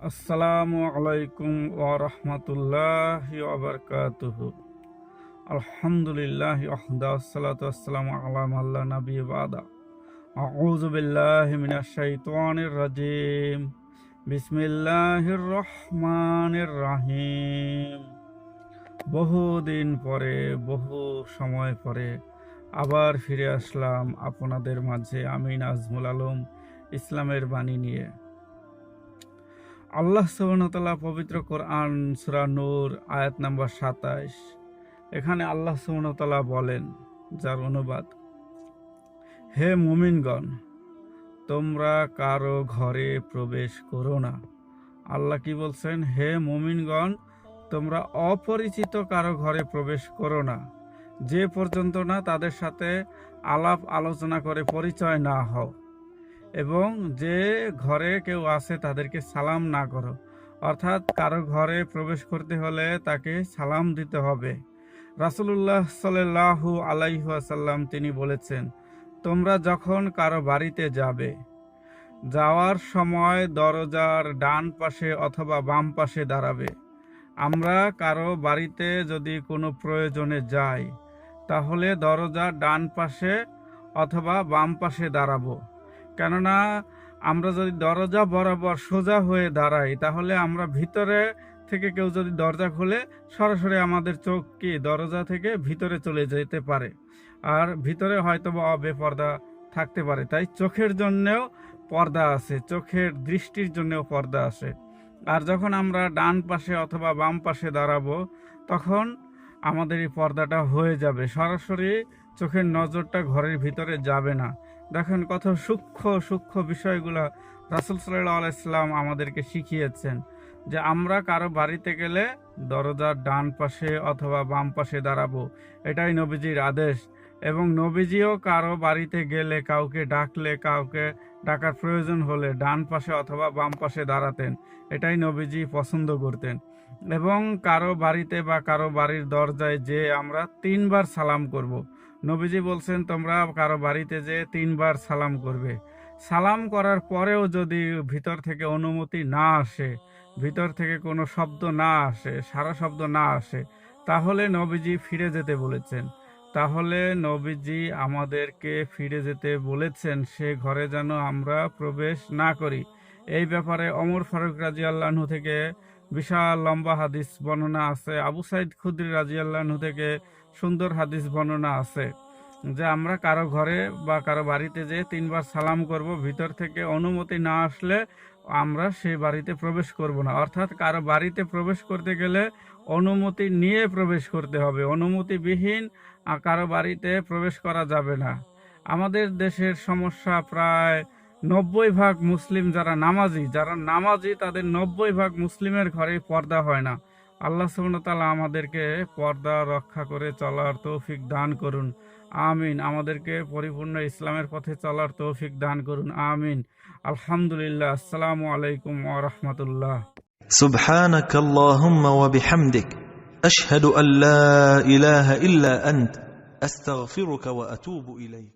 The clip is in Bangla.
আসসালামু আলাইকুম ওরহমতুল্লাহ ওবরকাতুহ আলহামদুলিল্লাহ আসসালামু আলা মাল্লা নবী বাদা। আউযু বিল্লাহি মিনাশ শাইতানির রাজিম। বিসমিল্লাহির রহমানির রহিম। বহুদিন পরে, বহু সময় পরে আবার ফিরে আসলাম আপনাদের মাঝে আমি নাজমুল আলম ইসলামের বাণী নিয়ে। আল্লাহ সুবহানাহু পবিত্র কোরআন সুরা নূর আয়াত নাম্বার সাতাইশ। এখানে আল্লাহ সুবহানাহু বলেন, যার অনুবাদ, হে মুমিনগণ, তোমরা কারও ঘরে প্রবেশ করো না। আল্লাহ কি বলছেন? হে মুমিনগণ, তোমরা অপরিচিত কারও ঘরে প্রবেশ করো না। যে পর্যন্ত না তাদের সাথে আলাপ আলোচনা করে পরিচয় না হও। এবং যে ঘরে কেউ আছে তাদেরকে সালাম না করো। অর্থাৎ কারও ঘরে প্রবেশ করতে হলে তাকে সালাম দিতে হবে। রাসুলুল্লাহ সাল্লাহু আলাইহাসাল্লাম তিনি বলেছেন, তোমরা যখন কারও বাড়িতে যাবে, যাওয়ার সময় দরজার ডান পাশে অথবা বাম পাশে দাঁড়াবে। আমরা কারও বাড়িতে যদি কোনো প্রয়োজনে যাই, তাহলে দরজার ডান পাশে অথবা বাম পাশে দাঁড়াবো। কেননা আমরা যদি দরজা বরাবর সোজা হয়ে দাঁড়াই, তাহলে আমরা ভিতরে থেকে কেউ যদি দরজা খুলে, সরাসরি আমাদের চোখ কি দরজা থেকে ভিতরে চলে যেতে পারে। আর ভিতরে হয়তো বা বেপর্দা থাকতে পারে। তাই চোখের জন্যেও পর্দা আছে, চোখের দৃষ্টির জন্যেও পর্দা আছে। আর যখন আমরা ডান পাশে অথবা বাম পাশে দাঁড়াবো, তখন আমাদের এই পর্দাটা হয়ে যাবে। সরাসরি চোখের নজরটা ঘরের ভিতরে যাবে না। দেখেন কত সূক্ষ্ম সূক্ষ্ম বিষয়গুলো রাসুল সাল্লাহ আলাইসলাম আমাদেরকে শিখিয়েছেন যে আমরা কারও বাড়িতে গেলে দরজার ডান পাশে অথবা বাম পাশে দাঁড়াবো। এটাই নবীজির আদেশ। এবং নবীজিও কারও বাড়িতে গেলে কাউকে ডাকলে, কাউকে ডাকার প্রয়োজন হলে ডান পাশে অথবা বাম পাশে দাঁড়াতেন। এটাই নবীজি পছন্দ করতেন। এবং কারও বাড়িতে বা কারও বাড়ির দরজায় যে আমরা তিনবার সালাম করব। নবীজি বলছেন, তোমরা কারও বাড়িতে যে তিনবার সালাম করবে। সালাম করার পরেও যদি ভিতর থেকে অনুমতি না আসে, ভিতর থেকে কোনো শব্দ না আসে, সারা শব্দ না আসে, তাহলে নবীজি ফিরে যেতে বলেছেন। তাহলে নবীজি আমাদেরকে ফিরে যেতে বলেছেন, সে ঘরে যেন আমরা প্রবেশ না করি। এই ব্যাপারে অমর ফারুক রাজি থেকে বিশাল লম্বা হাদিস বর্ণনা আছে। আবু সাইদ খুদ্রি রাজি থেকে সুন্দর হাদিস বর্ণনা আছে যে আমরা কারও ঘরে বা কারও বাড়িতে যে তিনবার সালাম করব, ভিতর থেকে অনুমতি না আসলে আমরা সেই বাড়িতে প্রবেশ করব না। অর্থাৎ কারও বাড়িতে প্রবেশ করতে গেলে অনুমতি নিয়ে প্রবেশ করতে হবে। অনুমতিবিহীন কারও বাড়িতে প্রবেশ করা যাবে না। আমাদের দেশের সমস্যা প্রায় নব্বই ভাগ মুসলিম যারা নামাজি যারা নামাজি তাদের নব্বই ভাগ মুসলিমের ঘরে পর্দা হয় না। আল্লাহ সুবনতালা আমাদেরকে পর্দা রক্ষা করে চলার তৌফিক দান করুন আমিন আমাদেরকে পরিপূর্ণ ইসলামের পথে চলার তৌফিক দান করুন আমিন আলহামদুলিল্লাহ আসসালামু আলাইকুম ওয়া রাহমাতুল্লাহ سبحانك اللهم وبحمدك أشهد أن لا إله إلا أنت أستغفرك وأتوب إليك